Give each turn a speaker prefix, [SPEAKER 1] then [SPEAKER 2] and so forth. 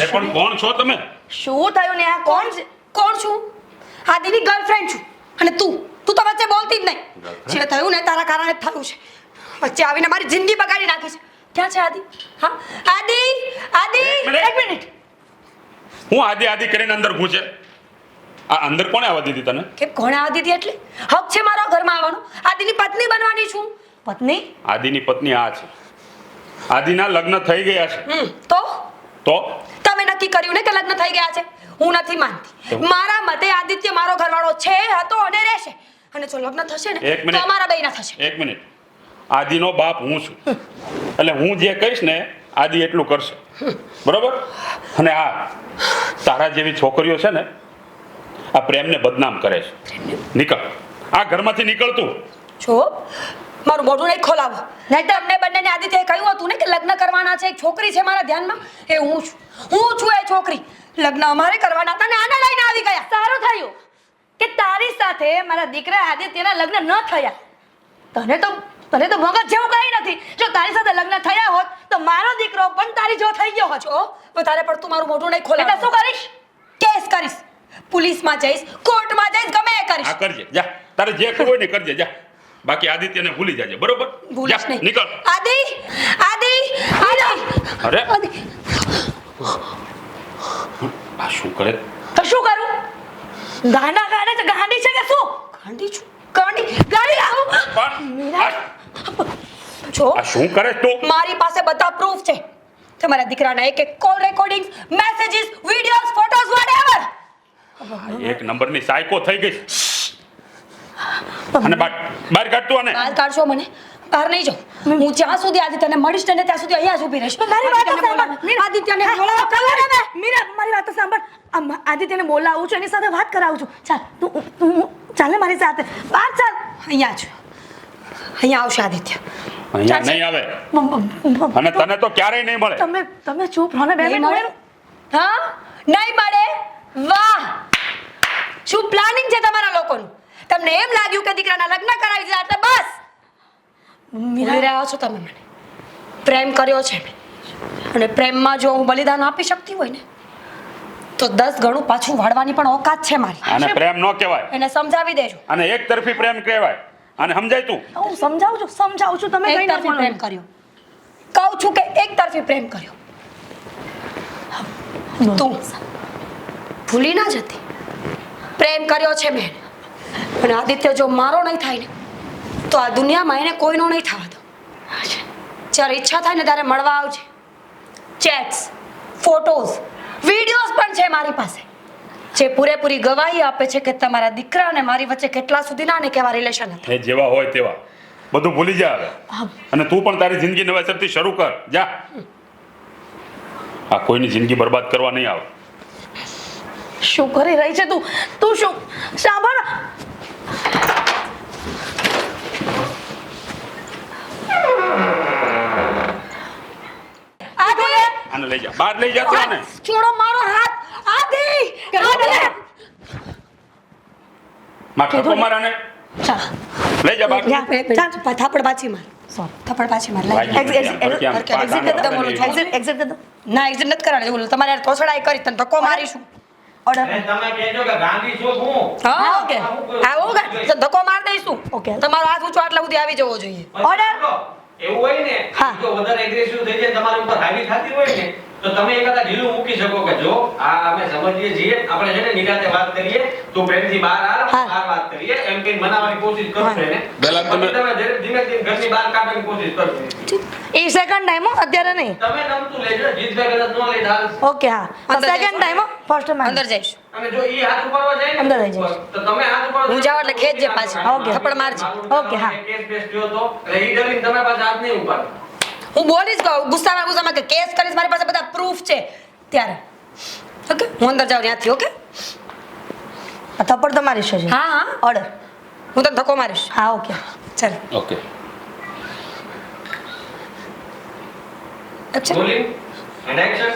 [SPEAKER 1] અરે પણ કોણ છો તમે?
[SPEAKER 2] શું થયું ને આ કોણ છે?
[SPEAKER 3] કોણ છું? આદિની ગર્લફ્રેન્ડ છું. અને તું? તું તો વચ્ચે બોલતી જ નહીં. જે થયું ને તારા કારણે થયું છે. વચ્ચે આવીને મારી જિંદગી બગાડી નાખી છે. ક્યાં છે આદિ? હા? આદિ? આદિ. એક મિનિટ.
[SPEAKER 1] હું આદિ આદિ કરીને અંદર ઘૂસે આ અંદર કોણે આવવા દીધી તને?
[SPEAKER 3] કે કોણે આવવા દીધી એટલે? હક છે મારો ઘરમાં આવવાનો. આદિની પત્ની બનવાની છું.
[SPEAKER 2] પત્ની?
[SPEAKER 1] આદિની પત્ની આ છે. આદિના લગ્ન થઈ ગયા છે.
[SPEAKER 3] હમ તો?
[SPEAKER 1] તો?
[SPEAKER 3] તમે નક્કી કર્યું ને કે લગ્ન થઈ ગયા છે? હું નથી માનતી. મારા મતે આદિત્ય મારો ઘરવાળો છે હતો અને રહેશે. અને જો લગ્ન થશે ને
[SPEAKER 1] એક મિનિટ.
[SPEAKER 3] અમારા બેયના થશે.
[SPEAKER 1] એક મિનિટ. આદિનો બાપ હું છું. એટલે હું જે કહીશ ને આદિ એટલું કરશે. બરોબર? અને આ તારા જેવી છોકરીઓ છે ને આ પ્રેમને બદનામ કરે છે. નીકળ. આ ઘરમાંથી નીકળતું
[SPEAKER 3] જો મારું મોઢું નહીં ખોલાવો. નહીં તો અમને બંનેને આદિત્યએ કહ્યું હતું ને કે લગ્ન કરવાના છે એક છોકરી છે મારા ધ્યાનમાં? એ હું છું. હું છું એ છોકરી. લગ્ન અમારે કરવાના હતા ને આને લઈને આવી ગયા.
[SPEAKER 2] સારું થયું કે તારી સાથે મારા દીકરા આદિત્યના લગ્ન ન થયા. તને તો તને તો મગજ જેવું કઈ નથી. જો તારી સાથે લગ્ન થયા હોત તો મારો દીકરો પણ તારી જો થઈ ગયો હોત.
[SPEAKER 3] તારે પણ પડતું મારું મોઢું નહીં ખોલે
[SPEAKER 2] શું કરીશ?
[SPEAKER 3] કેસ કરીશ. પોલીસમાં જઈશ કોર્ટમાં જઈશ ગમે એ કરીશ.
[SPEAKER 1] આ કરજે. જા. તારે જે કરવું હોય ને કરજે. જા. બાકી આદિત્યને ભૂલી જાજે બરોબર?
[SPEAKER 3] ભૂલીશ નહીં.
[SPEAKER 1] નીકળ.
[SPEAKER 3] આદિ આદિ આદિ.
[SPEAKER 1] અરે. આ શું કરે?
[SPEAKER 2] તો શું કરું? ગાંડા ગાંડા છે ગાંડી છે કે શું?
[SPEAKER 3] ગાંડી છું. ગાંડી ગાડી લાવો
[SPEAKER 1] પણ આ-
[SPEAKER 3] જો.
[SPEAKER 1] આ શું કરે તું?
[SPEAKER 3] મારી પાસે બધા પ્રૂફ છે. તમારા દીકરાના એક એક call recording messages videos photos whatever
[SPEAKER 1] એક નંબરની સાયકો થઈ ગઈ. અને બાર બહાર કાઢ અને
[SPEAKER 3] બહાર કાઢશો મને? બહાર નહીં જાઉં. હું જ્યાં સુધી આજે તને મળીશ ને ત્યાં સુધી અહીંયા જ ઊભી રહીશ.
[SPEAKER 2] મારી વાત સાંભળ.
[SPEAKER 3] આદિત્યને બોલાવો. આદિત્યને બોલાવો.
[SPEAKER 2] મીરા મારી વાત સાંભળ. આદિત્યને બોલાવું છું એની સાથે વાત કરાવું છું. ચાલ તું તું ચાલ ને મારી સાથે. બહાર ચાલ.
[SPEAKER 3] અહીંયા જ. અહીંયા આવશે આદિત્ય.
[SPEAKER 1] અહીંયા નહીં આવે. અને તને તો ક્યારેય નહીં મળે.
[SPEAKER 2] તમે તમે ચૂપ રહો ને બે મિનિટ
[SPEAKER 3] મળે? હા? નહીં મળે? વાહ! શું પ્લાનિંગ છે તમારા લોકોનું? તમને એમ લાગ્યું કે દીકરાના લગ્ન કરાવી દીધા એટલે બસ. ભૂલી રહ્યા છો તમે મને. પ્રેમ કર્યો છે અને પ્રેમમાં જો હું બલિદાન આપી શકતી હોય ને તો દસ ગણું પાછું વાળવાની પણ ઓકાત છે મારી.
[SPEAKER 1] અને પ્રેમ ન કહેવાય.
[SPEAKER 3] એને સમજાવી દેજો.
[SPEAKER 1] અને એક તરફી પ્રેમ કહેવાય. અને સમજાય તું?
[SPEAKER 2] હું સમજાવું છું સમજાવું છું. તમે
[SPEAKER 3] એક
[SPEAKER 2] કઈ
[SPEAKER 3] તરફી પ્રેમ કર્યો. કહું છું કે એક તરફી પ્રેમ કર્યો. તું ભૂલી ના જતી. પ્રેમ કર્યો છે મેં. અને આદિત્ય જો મારો નહીં થાય ને તો આ દુનિયામાં એને કોઈનો નહીં થવા દો. જ્યારે ઈચ્છા થાય ને ત્યારે મળવા આવજે. ચેટ્સ ફોટોઝ વિડીયોઝ પણ છે મારી પાસે. જે પૂરેપૂરી ગવાહી આપે છે કે તમારા દીકરા અને મારી વચ્ચે કેટલા સુધીના ને કેવા રિલેશન હતા.
[SPEAKER 1] એ જેવા હોય તેવા. બધું ભૂલી જા હવે. અને તું પણ તારી જિંદગી નવેસરથી શરૂ કર. જા. આ કોઈની જિંદગી બરબાદ કરવા નહીં આવે.
[SPEAKER 2] શું કરી રહી છે તું? તું શું? સાંભળ.
[SPEAKER 1] લઈ જા બહાર લઈ જા ને
[SPEAKER 3] છોડો મારો હાથ. આદે આદે
[SPEAKER 1] માં તો માર આને લઈ જા બહાર.
[SPEAKER 2] યા, ચાલ.
[SPEAKER 3] થપ્પડ પાછી માર. થપ્પડ પાછી માર.
[SPEAKER 2] એક્ઝિટ એક્ઝિટ કર દો
[SPEAKER 3] ના એક્ઝિટ નથી કરવાની. બોલું તમારે યાર તોછડાઈ કરી તને ધક્કો મારીશું.
[SPEAKER 2] ઓર્ડર
[SPEAKER 4] તમે કહેજો કે ગાંધી છો હું.
[SPEAKER 3] હા
[SPEAKER 2] ઓકે.
[SPEAKER 3] હા હું ધક્કો માર દઈશું.
[SPEAKER 2] ઓકે.
[SPEAKER 3] તમારો હાથ ઊંચો આટલા સુધી આવી જવો જોઈએ.
[SPEAKER 2] Order.
[SPEAKER 4] એવું હોય ને જો વધારે એગ્રેસિવ થઈ જાય તમારી ઉપર હાવી થતી હોય ને તો તમે એકાદા ઢીલું મૂકી શકો કે જો આ અમે સમજીએ છીએ આપણે છે ને નિરાતે વાત કરીએ તો પ્રેમથી બહાર
[SPEAKER 2] આ
[SPEAKER 4] બહાર વાત કરીએ એમ કે મનાવવાની કોશિશ કરશો એને.
[SPEAKER 1] પહેલા તમે-
[SPEAKER 4] તમે ધીમે ધીમે ઘરની બહાર કાઢવાની કોશિશ કરશો
[SPEAKER 2] એ સેકન્ડ ટાઈમ હો અત્યારે નહીં.
[SPEAKER 4] તમે નમતું લેજો જીતભાઈ કદાચ ન લઈ હાલ.
[SPEAKER 2] ઓકે હા. સેકન્ડ ટાઈમ હો ફર્સ્ટ ટાઈમ
[SPEAKER 3] અંદર જઈશ.
[SPEAKER 4] અને જો ઈ હાથ ઉપાડવા જાય
[SPEAKER 2] અંદર લઈ જાય
[SPEAKER 4] તો તમે હાથ ઉપાડો
[SPEAKER 3] હું જાવ એટલે ખેંચજે પાછી.
[SPEAKER 2] ઓકે.
[SPEAKER 3] થપ્પડ મારજે.
[SPEAKER 2] ઓકે, હા.
[SPEAKER 4] કેસ બેસ જો તો એટલે ઈ ડરીને તમે પાછા હાથ નહીં ઉપાડો.
[SPEAKER 3] હું બોલીશ કહું ગુસ્સામાં ગુસ્સામાં કે કેસ કરીશ મારી પાસે બધા પ્રૂફ છે. ત્યારે. ઓકે હું અંદર જાઉં ત્યાંથી ઓકે?
[SPEAKER 2] આ થપ્પડ તમારી છે
[SPEAKER 3] હા હા.
[SPEAKER 2] ઓર્ડર
[SPEAKER 3] હું તને ધક્કો મારીશ.
[SPEAKER 2] હા ઓકે.
[SPEAKER 3] ચાલ.
[SPEAKER 1] ઓકે.
[SPEAKER 3] અચ્છા
[SPEAKER 4] બોલિંગ એન્ડ એક્શન